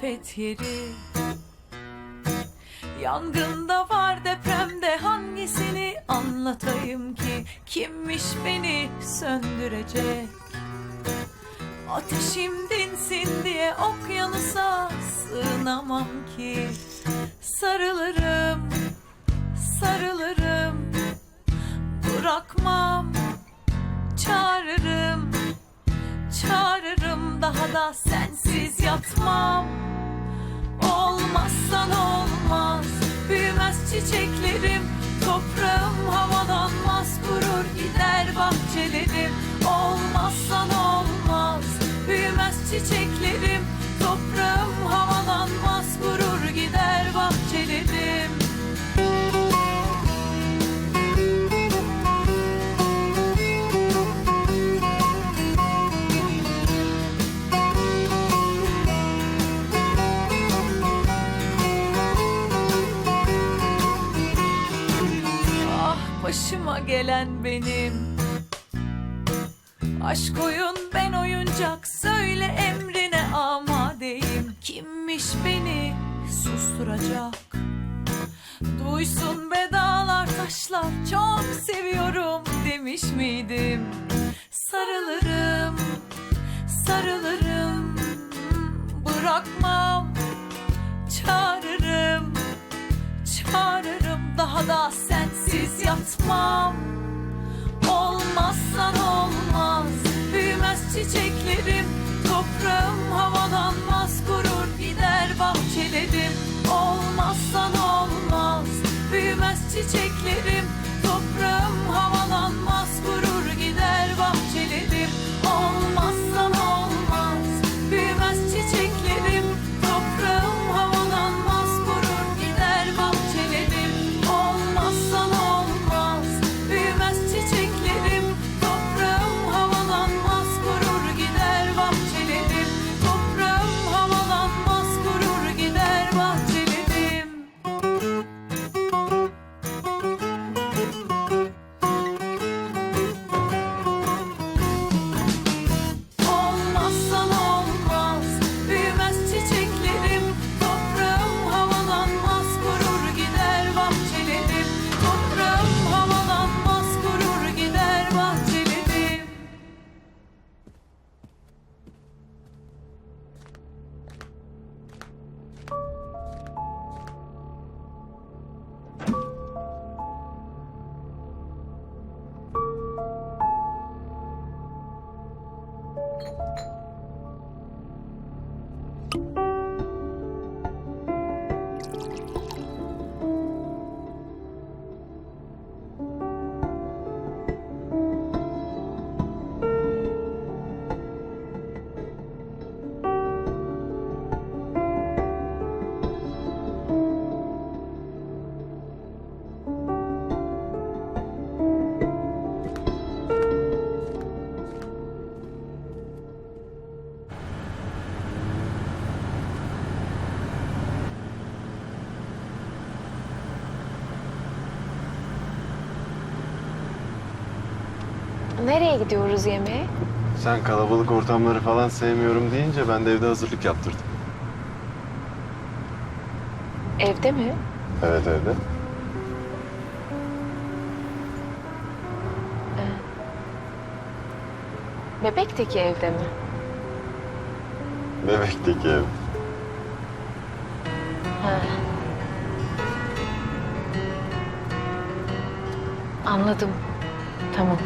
ziyaret yeri. Yangında var depremde hangisini anlatayım ki? Kimmiş beni söndürecek? Ateşim dinsin diye okyanusa sığınamam ki. Sarılırım, sarılırım. Bırakmam, çağırırım Çağırırım daha da sensiz yatmam. Olmazsan olmaz Büyümez çiçeklerim. Toprağım havalanmaz Kurur gider bahçelerim. Olmazsan olmaz Büyümez çiçeklerim gelen benim. Aşk oyun ben oyuncak Söyle emrine amadeyim. Kimmiş beni susturacak? Duysun be dağlar taşlar Çok seviyorum demiş miydim? Sarılırım Sarılırım Bırakmam Çağırırım Çağırırım daha da sensiz yatmam. Olmazsan olmaz. Büyümez çiçeklerim. Toprağım havalanmaz. Kurur gider bahçelerim. Olmazsan olmaz. Büyümez çiçeklerim Nereye gidiyoruz yemeğe? Sen kalabalık ortamları falan sevmiyorum deyince ben de evde hazırlık yaptırdım. Evde mi? Evet evde. Bebek'teki evde mi? Bebek'teki ev. Ha. Anladım. Tamam.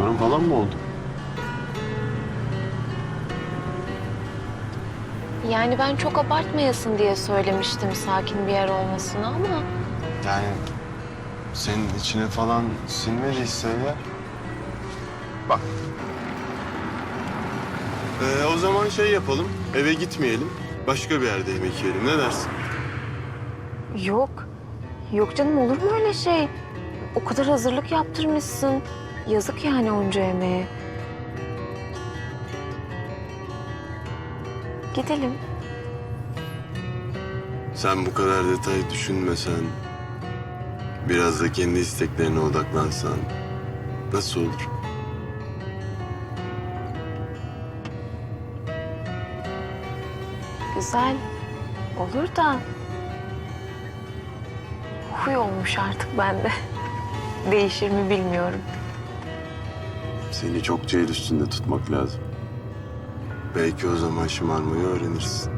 Sorun falan mı oldu? Yani ben çok abartmayasın diye söylemiştim sakin bir yer olmasını ama... Yani senin içine falan sinmediyse ya. Bak. Ee, o zaman şey yapalım. Eve gitmeyelim. Başka bir yerde yemek yiyelim. Ne dersin? Yok. Yok canım olur mu öyle şey? O kadar hazırlık yaptırmışsın. Yazık yani onca emeğe. Gidelim. Sen bu kadar detay düşünmesen, biraz da kendi isteklerine odaklansan nasıl olur? Güzel olur da huy olmuş artık bende. Değişir mi bilmiyorum. Seni çokça el üstünde tutmak lazım. Belki o zaman şımarmayı öğrenirsin.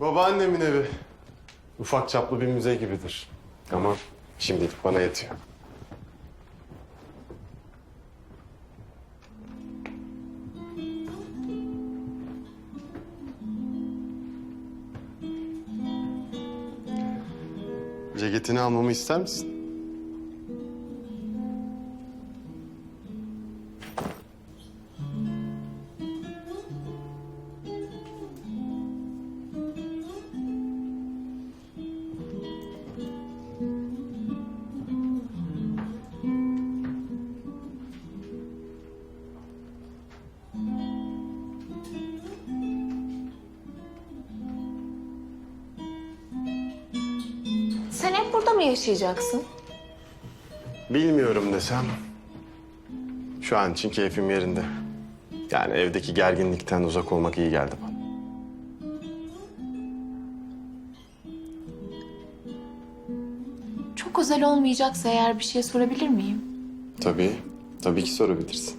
Babaannemin evi. Ufak çaplı bir müze gibidir. Ama şimdilik bana yetiyor. Ceketini almamı ister misin? Yaşayacaksın? Bilmiyorum desem. Şu an için keyfim yerinde. Yani evdeki gerginlikten uzak olmak iyi geldi bana. Çok özel olmayacaksa eğer bir şey sorabilir miyim? Tabii, tabii ki sorabilirsin.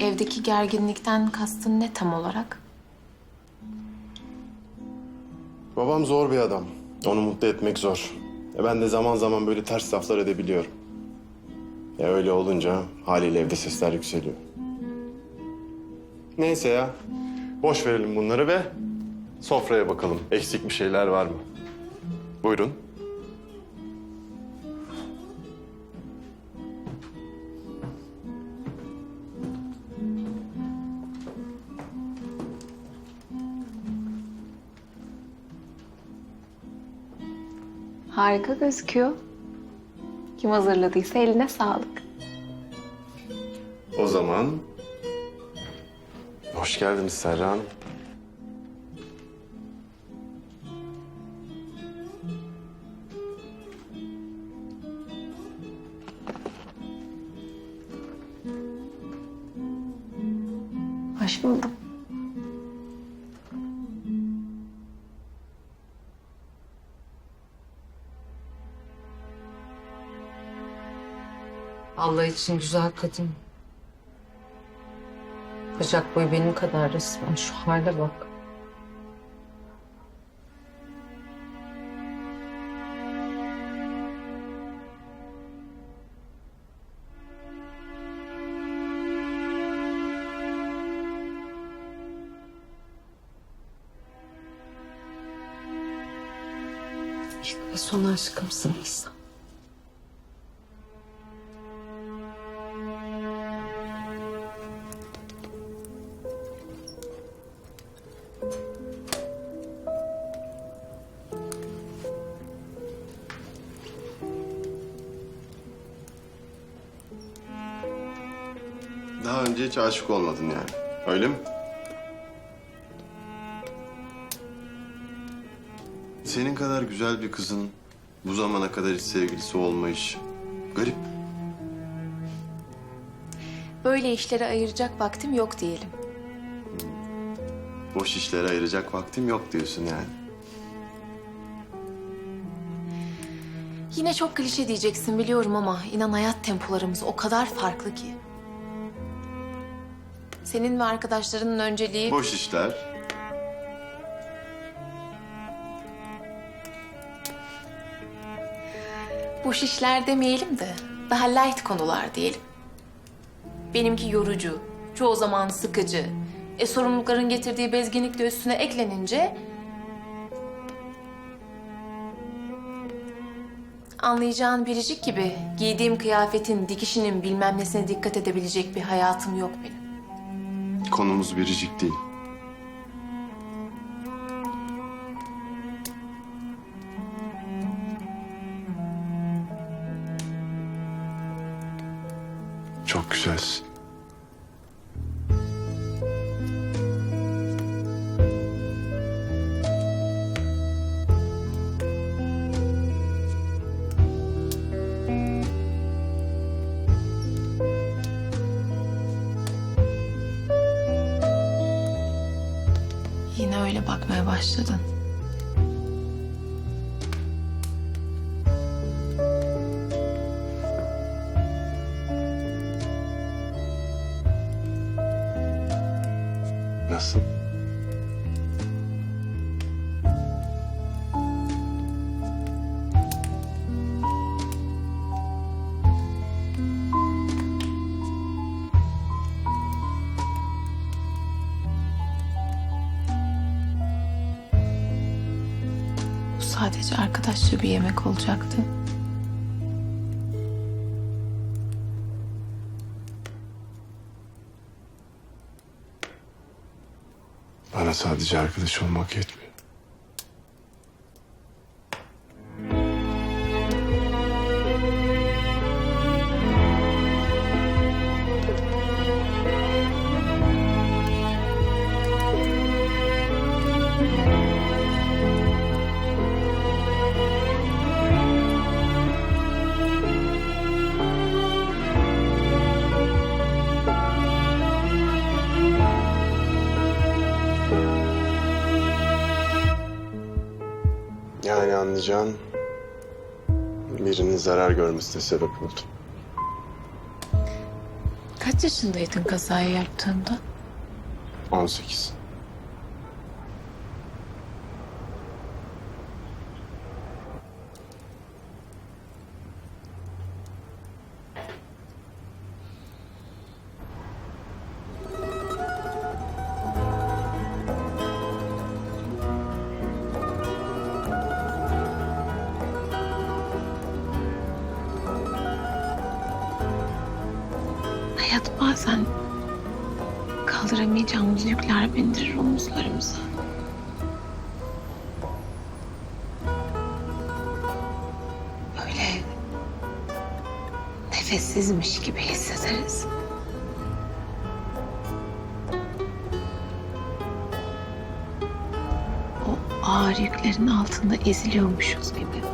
Evdeki gerginlikten kastın ne tam olarak? Babam zor bir adam. Onu mutlu etmek zor. Ben de zaman zaman böyle ters laflar edebiliyorum. E öyle olunca haliyle evde sesler yükseliyor. Neyse ya. Boş verelim bunları ve sofraya bakalım. Eksik bir şeyler var mı? Buyurun. Harika gözüküyor. Kim hazırladıysa eline sağlık. O zaman... Hoş geldiniz Serra Hanım. İçin güzel kadın. Bacak boyu benim kadar resmen. Şu hale bak. İlk ve son aşkımsın Daha önce hiç aşık olmadın yani. Öyle mi? Senin kadar güzel bir kızın bu zamana kadar hiç sevgilisi olmayış garip. Böyle işlere ayıracak vaktim yok diyelim. Boş işlere ayıracak vaktim yok diyorsun yani. Yine çok klişe diyeceksin biliyorum ama inan hayat tempolarımız o kadar farklı ki. Senin ve arkadaşlarının önceliği... Boş işler. Boş işler demeyelim de daha light konular diyelim. Benimki yorucu, çoğu zaman sıkıcı. E sorumlulukların getirdiği bezginlik de üstüne eklenince... Anlayacağın biricik gibi giydiğim kıyafetin, dikişinin bilmem nesine dikkat edebilecek bir hayatım yok benim. Konumuz biricik değil. Çok güzelsin. Başladın. Sadece arkadaşça bir yemek olacaktı. Bana sadece arkadaş olmak yetmiyor. Anlayacağın birinin zarar görmesine sebep oldum. Kaç yaşındaydın kazayı yaptığında? 18. kaldıramayacağımız yükler bindirir omuzlarımıza. Böyle nefessizmiş gibi hissederiz. O ağır yüklerin altında eziliyormuşuz gibi.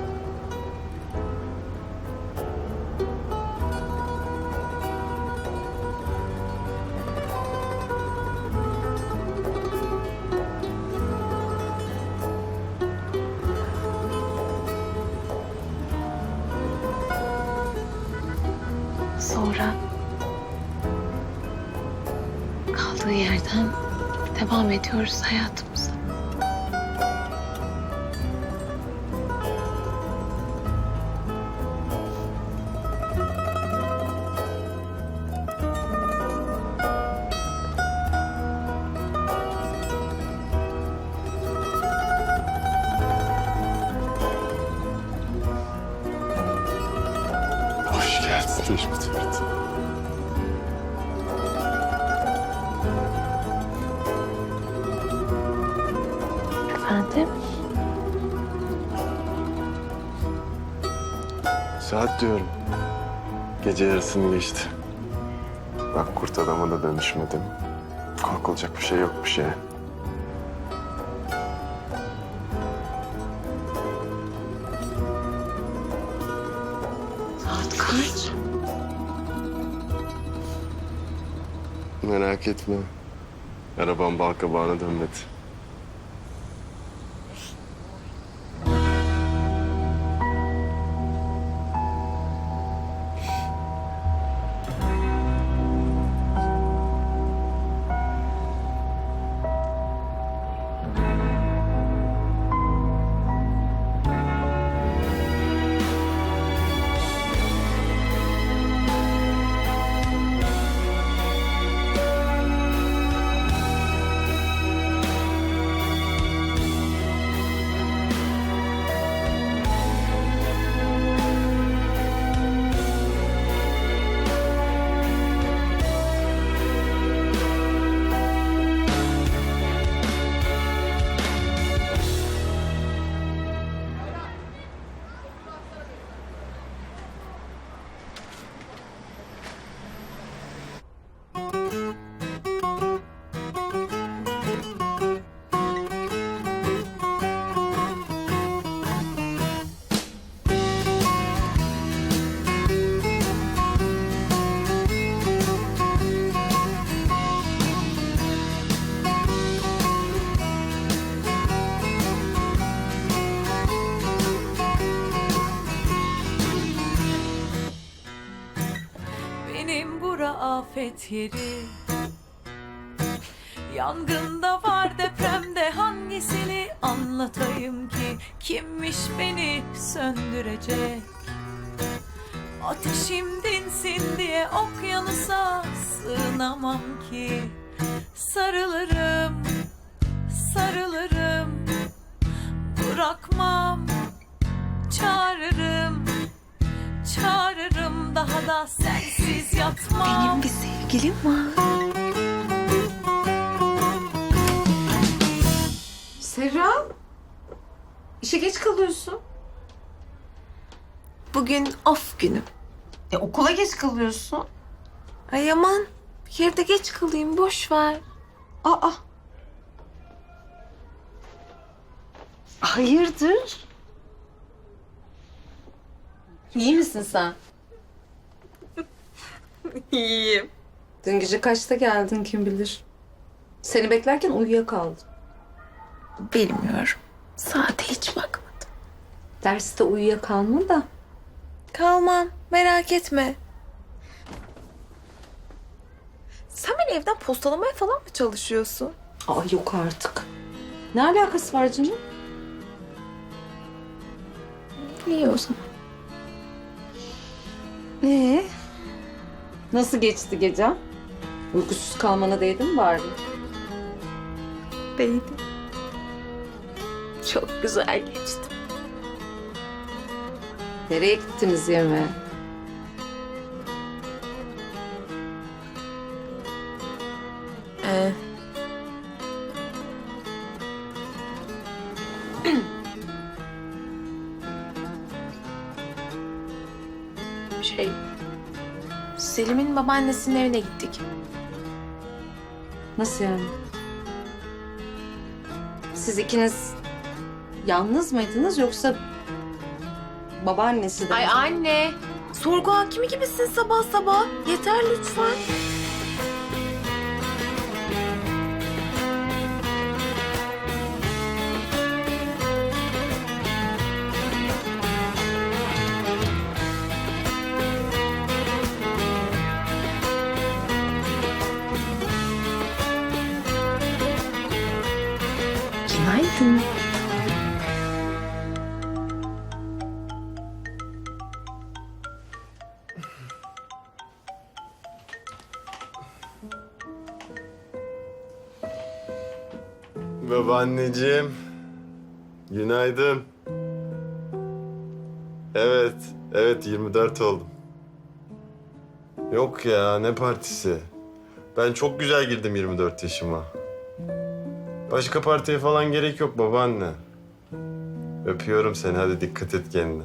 Saat diyorum. Gece yarısını geçti. Bak kurt adama da dönüşmedim. Korkulacak bir şey yokmuş ya. Saat kaç? Merak etme. Arabam balkabağına dönmedi. Afet yeri Yangında var depremde hangisini anlatayım ki? Kimmiş beni söndürecek? Ateşim dinsin diye okyanusa sığınamam ki. Sarılırım, sarılırım. Bırakmam, çağırırım Çağırırım daha da sensiz yatmam bir sevgilim var. Serra. İşe geç kalıyorsun. Bugün off günüm. E okula geç kalıyorsun. Ay aman bir yerde geç kalayım boş ver. Aa. Hayırdır? İyi misin sen? İyiyim. Dün gece kaçta geldin kim bilir. Seni beklerken uyuyakaldım. Bilmiyorum. Saate hiç bakmadım. Derste uyuyakalma da. Kalmam merak etme. Sen beni evden postalamaya falan mı çalışıyorsun? Aa yok artık. Ne alakası var canım? İyi o zaman. Ee? Nasıl geçti gece? Uykusuz kalmana değdi mi bari? Değdi. Çok güzel geçti. Nereye gittiniz yemeğe? Selim'in babaannesinin evine gittik. Nasıl yani? Siz ikiniz yalnız mıydınız yoksa babaannesi de Ay anne. sorgu hakimi gibisin sabah sabah. Yeter lütfen. Babaanneciğim. Günaydın. Evet, evet 24 oldum. Yok ya ne partisi? Ben çok güzel girdim 24 yaşıma. Başka partiye falan gerek yok babaanne. Öpüyorum seni hadi dikkat et kendine.